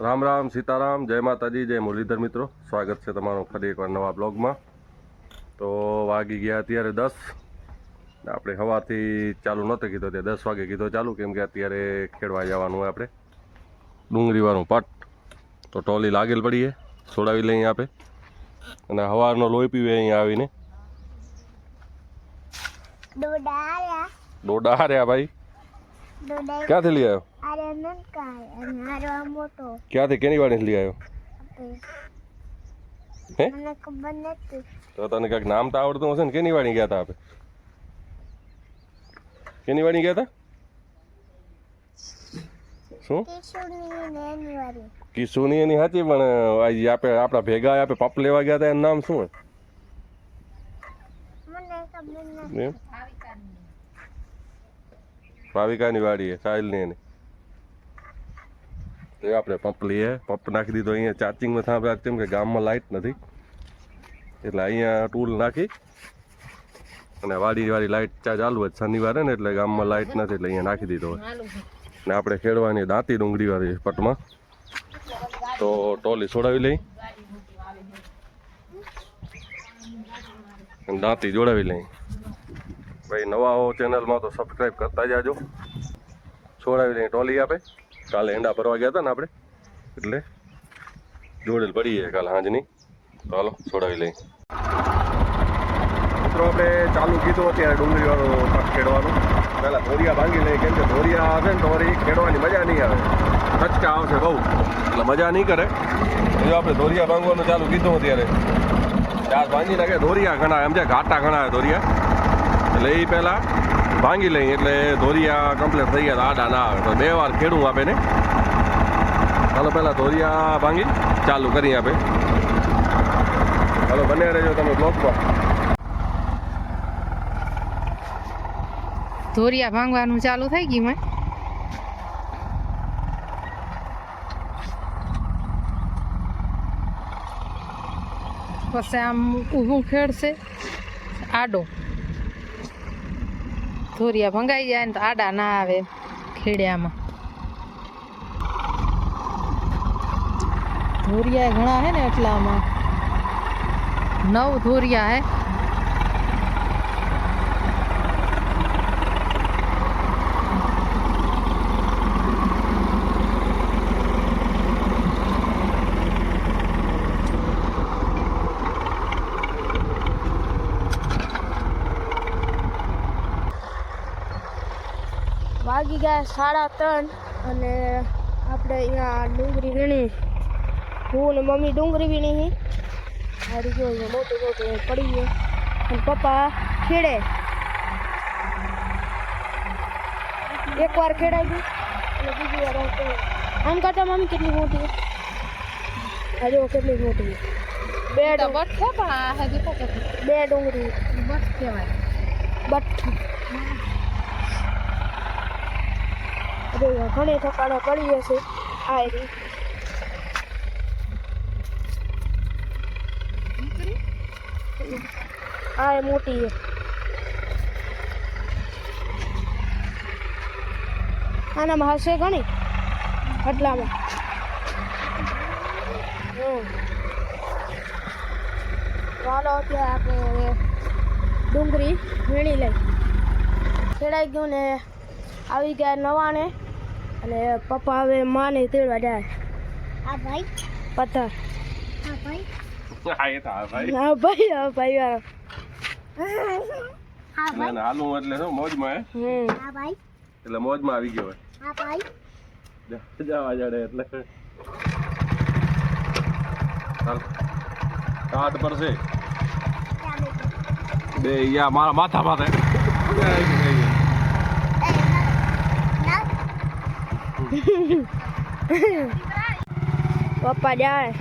રામ રામ સીતારામ જય માતાજી જય મુરલીધર મિત્રો. સ્વાગત છે તમારું ફરી એકવાર નવા બ્લોગમાં. તો વાગી ગયા અત્યારે દસ. આપણે સવારથી ચાલુ નહોતો કીધો તે દસ વાગે કીધો ચાલુ કેમ કે અત્યારે ખેડવા જવાનું હોય આપણે. ડુંગળીવાળું પટ. તો ટોલી લાગેલ પડીએ છોડાવી લઈએ આપણે અને હવારનો લોહી પીવે અહીંયા આવીને. ડોડા હાર્યા ભાઈ. ક્યાંથી લઈ આવ્યો? અરે નનકાય મારો આ મોટો. ક્યાંથી કેની વાળી લઈ આવ્યો? હે? મને ખબર નથી. તો તને કાંઈક નામ તો આવડતું હશે ને કેની વાડી ગયા હતા આપણે કેની વાડી ગયા હતા શું? વાળી કિશુની એની સાચી પણ આપણે આપણા ભેગા આપે પપ લેવા ગયા હતા એનું નામ શું ભાવિકાની વાડી સાહિલની એની. તો એ આપણે પંપ લઈએ. પંપ નાખી દીધો અહીંયા ચાર્જિંગમાં થાય કેમ કે ગામમાં લાઇટ નથી. એટલે અહીંયા ટૂલ નાખી અને વાડી વાળી લાઇટ ચાલુ હોય શનિવારે ને એટલે ગામમાં લાઇટ નથી એટલે અહીંયા નાખી દીધો હોય. ને આપણે ખેડવાની દાંતી ડુંગળી વાળી પટમાં. તો ટોલી છોડાવી લઈ. અને દાંતી જોડાવી લઈ. ભાઈ નવા હો ચેનલમાં તો સબસ્ક્રાઈબ કરતા જાજો. છોડાવી લઈ ટોલી આપે. કાલે એંડા ભરવા ગયા હતા ને આપણે. એટલે જોડેલ પડી છે કાલે હાંજની. તો હાલો, છોડાવી લઈ મિત્રો, આપણે ચાલુ કીધું અત્યારે ડુંગળી વાળો પાક ખેડવાનું. પહેલાં ધોરિયા ભાંગી લઈએ. કેમ કે ધોરિયા આવે ને તો વળી ખેડવાની મજા નહીં આવે. ટચકા આવશે બહુ. એટલે મજા નહીં કરે. જો આપણે ધોરિયા ભાંગવાનું ચાલુ કીધું અત્યારે. ચાર ભાંગી નાખે. ધોરિયા ઘણા, એમ છે, ઘાટા ઘણા ધોરિયા. એટલે એ પહેલાં ભાંગી લઈએ એટલે ધોરિયા કમ્પ્લીટ થઈ ગયા. તો આડા ના. આવે તો બે વાર ખેડું આપે ને. ચાલો પહેલાં ધોરિયા ભાંગી. ચાલુ કરી આપે. ચાલો બને રહેજો તમે બ્લોકમાં ધોરિયા ભાંગવાનું ચાલુ થઈ ગયું મેં પછી આમ ઊભું ખેડશે. આડો. ધોરિયા ભંગાઈ જાય ને તો આડા ના આવે ખેડિયામાં. ધોરિયા ઘણા હે ને એટલામાં. નવ ધોરિયા હે વાગી ગયા સાડા ત્રણ અને આપણે અહીંયા ડુંગળી વીણી. હું ને મમ્મી ડુંગળી વીણી હી. સારી જો અહીંયા મોટું મોટું પડી ગયું. અને પપ્પા ખેડે. એક વાર ખેડાઈ ગયું અને બીજી વાર આમ કરતા મમ્મી કેટલી મોટી હજુ કેટલી મોટી બે બટ છે પણ આ હજી બે ડુંગળી. બટ કહેવાય. બટ. જો ઘણી ઠકાણે પડી હશે આ રી આ એ મોટી છે. આનામાં હશે ઘણી? એટલામાં ચાલો, અત્યારે આપણે ડુંગળી વીણી લઈ ખેડાઈ ગયું ને આવી ગયા નવાણે. અને પપ્પા હવે માને તેડવા જાય. હા ભાઈ? પથ્થર. આ ભાઈ? હા એ તો હા ભાઈ. હા ભાઈ હા ભાઈ વાળો ના, ના, હાલું એટલે શું મોજમાં હે? ભાઈ? એટલે મોજમાં આવી ગયો હોય. ભાઈ? જવા જડે એટલે. ચાલ કાટ પર છે. બે યા મારા માથા માથે પપ્પા જાય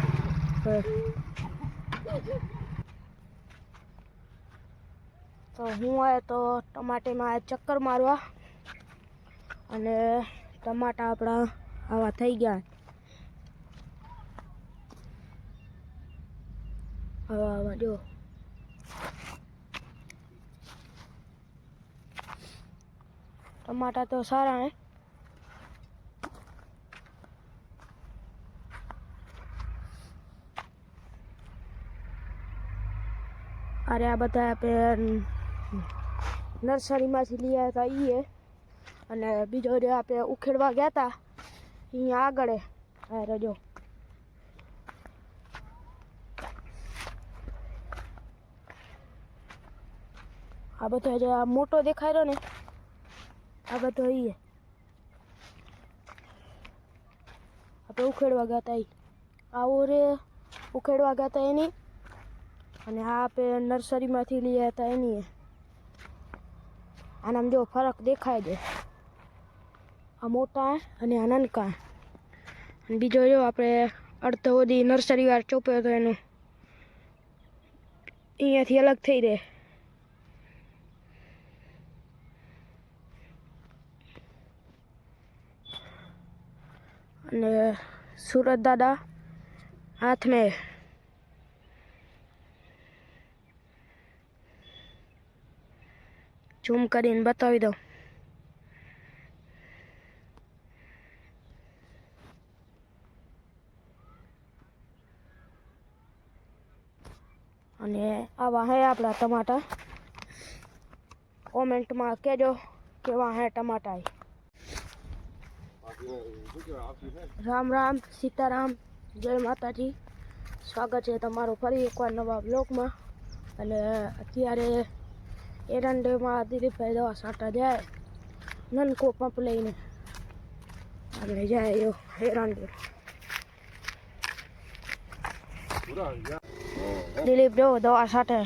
તો હું આવ્યો તો ટમાટેમાં ચક્કર મારવા અને ટમાટા આપણા આવા થઈ ગયા. આવા આવા, જો. ટમાટા તો સારા હે. અરે આ બધા આપણે નર્સરીમાંથી લઈ આવ્યા હતા એ અને બીજો જે આપણે ઉખેડવા ગયા હતા અહીંયા આગળ. આ રજો આ બધો જે આ મોટો દેખાય રહ્યો ને, આ બધો એ આપણે ઉખેડવા ગયા હતા એ આવો રે, ઉખેડવા ગયા હતા એની. અને આ આપણે નર્સરીમાંથી લઈ હતા એની. આનામાં જો ફરક દેખાય છે આ મોટા અને આ નાનકા. અને બીજો જો આપણે અડધો બધી નર્સરી વાર ચોપ્યો હતો એનું. અહીંયાથી અલગ થઈ રહે અને સુરત દાદા હાથ મેં ઝૂમ કરીને બતાવી દઉં. અને આવા હે આપણા ટમાટા. કોમેન્ટમાં કહેજો કેવા હે ટમાટા. રામ રામ, સીતારામ, જય માતાજી. સ્વાગત છે તમારું ફરી એકવાર નવા બ્લોગમાં અને અત્યારે એરંડેમાં દિલીપભાઈ દવા સાટા જાય નનકો પંપ લઈને આપણે જાય એવો એરંડે દિલીપ જો દવા સાટે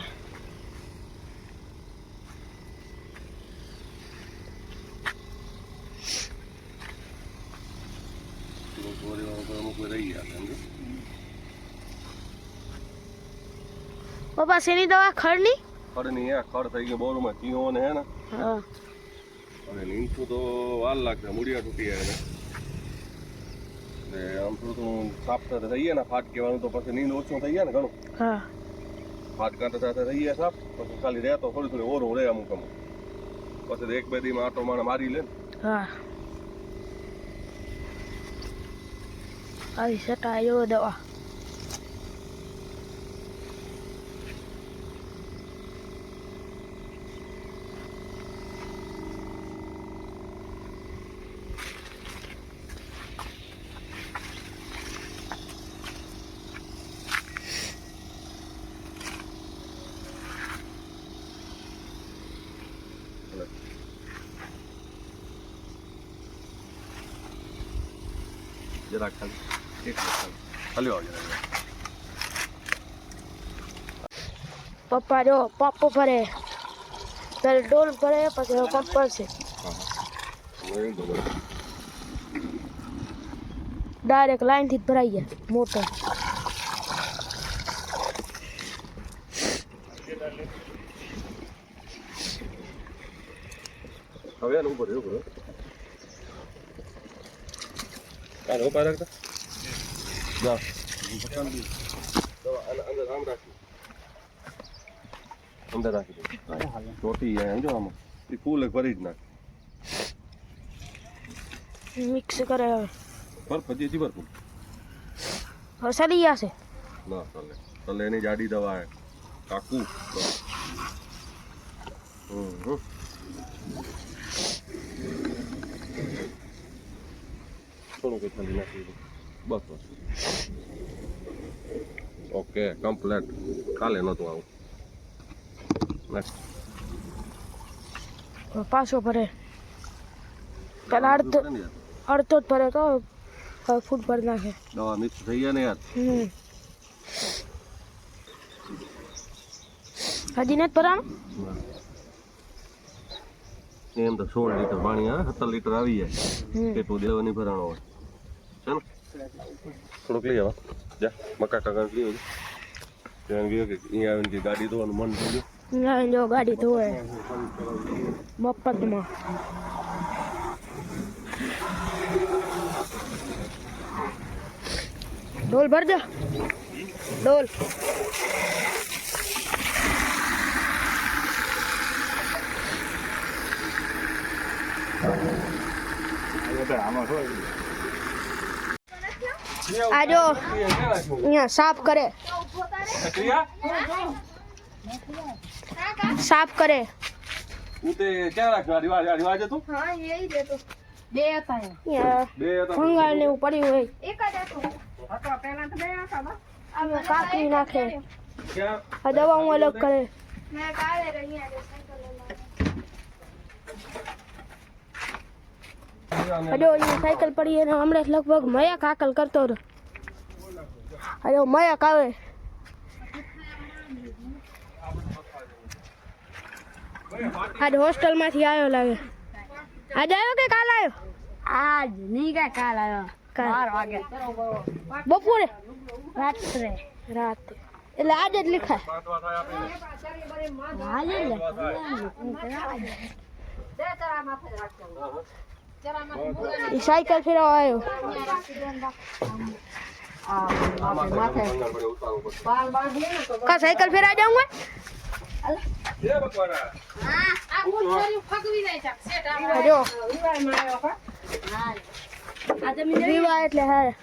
અમુક રહી ગયા સમજો પપ્પા શેની દવા ખડની ખડની એ ખડ થઈ ગયો બોરમાં ચીઓ ને હે ને? અને નીંચું તો વાર લાગશે મૂળિયા તૂટી જાય ને એટલે આમ થોડું સાફ સાથે થઈ ગયા ને ફાટ કહેવાનું તો પછી નીંદ ઓછું થઈ ગયા ને ઘણું. હા. ફાટ કાંટા સાથે થઈ જાય સાફ પછી ખાલી રહેતો થોડી થોડી ઓરું રહે અમુક અમુક પછી એક બે દીમાં આટો માણે મારી લે હા. આવી સટાય દવા. જરાક ખાલી એક ખાલી આવો જરાક પપ્પા જો પંપ ભરે. પહેલા ડોલ ભરે પછી પપ્પા છે ડાયરેક્ટ લાઈનથી જ ભરાઈ ગયા મોટર હવે ઉપર ઉપર આને ઉપર રાખતા? જા દવા આને અંદર આમ રાખી અંદર રાખી દે ચોટી જાય જો આમાં. એ ફૂલ ભરી જ નાખ. મિક્સ કરે હવે. પર પછી જીવર ફૂલ. ફસાડી છે. ના ચાલે ચાલે એની જાડી દવા હે કાકુ. હમ હમ. થોડું કંઈ ખાલી નાખી બસ બસ ઓકે કમ્પ્લેટ કાલે નહોતું આવું નેક્સ્ટ પાછો ભરે પેલા અડધો અડધો જ ભરે તો ફૂટ ભરી નાખે દવા મિક્સ થઈ ગયા ને યાર હજી નથી ભરાણું એમ તો સોળ લીટર પાણી હા સત્તર લીટર આવી જાય પેટું દેવાની ભરાણો હોય થોડુંક લઈ આવા જા મકા કાકા લઈ આવજો ત્યાં ગયો કે અહીંયા આવીને કે ગાડી ધોવાનું મન થઈ ગયું ના જો ગાડી ધોવે મફતમાં ડોલ ભર દે ડોલ આ જો અહીંયા સાફ કરે. સાફ કરે. હું તે ક્યાં રાખ્યો આ રિવાજ આ રિવાજ હતો? હા એ દેતો બે હતા એ. બે હતા. ભંગાર ને એવું પડ્યું હોય. એક જ હતું. કાપી નાખે. આ દવા હું અલગ કરે. હજો એ સાયકલ પડી અને હમણાં લગભગ મયાક આકલ કરતો હતો હજો મયક આવે. આજ હોસ્ટેલમાંથી આવ્યો લાગે. આજ આવ્યો કે કાલ આવ્યો આજ નહીં કાંઈ કાલ આવ્યો બાર વાગે. બપોરે? રાત્રે. રાતે એટલે આજે જ લખાય. આજે લે એ સાયકલ ફેરવા આવ્યો. કા સાયકલ ફેરવા જાઉં હોય? વિવાહ એટલે હા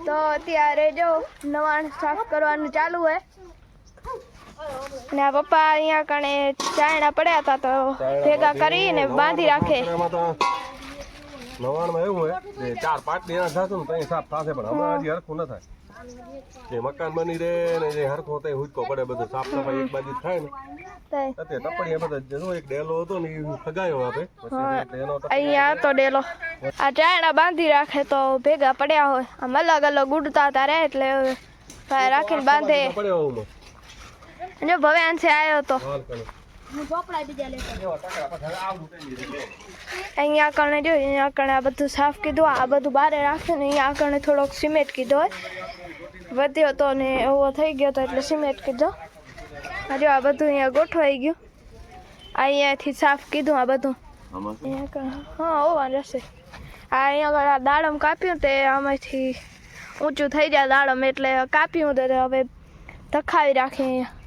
તો અત્યારે જો નવાણ સાફ કરવાનું ચાલુ હે ને આ પપ્પા અહીંયા કણે ચાયણા પડ્યા હતા તો ભેગા કરીને બાંધી રાખે. નવાણમાં એવું હોય ચાર પાંચ દિના થતું ને ત્યાં સાફ થશે પણ હમણાં હજી હરખું ન થાય. જે મકાન બની રહે ને જે હરખો થાય હુચકો પડે બધું સાફ સફાઈ એક બાજુ થાય ને. તો તે ટપડી બધા જો એક ડેલો હતો ને એ ફગાયો આપે. અહીંયા તો ડેલો. આ ચાયણા બાંધી રાખે તો ભેગા પડ્યા હોય. આમ અલગ અલગ ઉડતા હતા રે એટલે રાખીને બાંધે. પડ્યો હું ભવે ભવ્યાંશે આવ્યો તો અહીંયા કણે જો અહીંયા કણે આ બધું સાફ કીધું આ બધું બારે રાખે ને અહીંયા કણે થોડોક સિમેન્ટ કીધો હોય. વધ્યો તો ને એવો થઈ ગયો તો એટલે સિમેન્ટ કીધો. આ જો આ બધું અહીંયા ગોઠવાઈ ગયું. આ અહીંયાથી સાફ કીધું આ બધું. હા હોવાનું રહેશે. આ અહીંયા આગળ આ દાડમ કાપ્યું તે આમાંથી ઊંચું થઈ જાય દાડમ એટલે કાપ્યું તો હવે ધખાવી રાખી અહીંયા.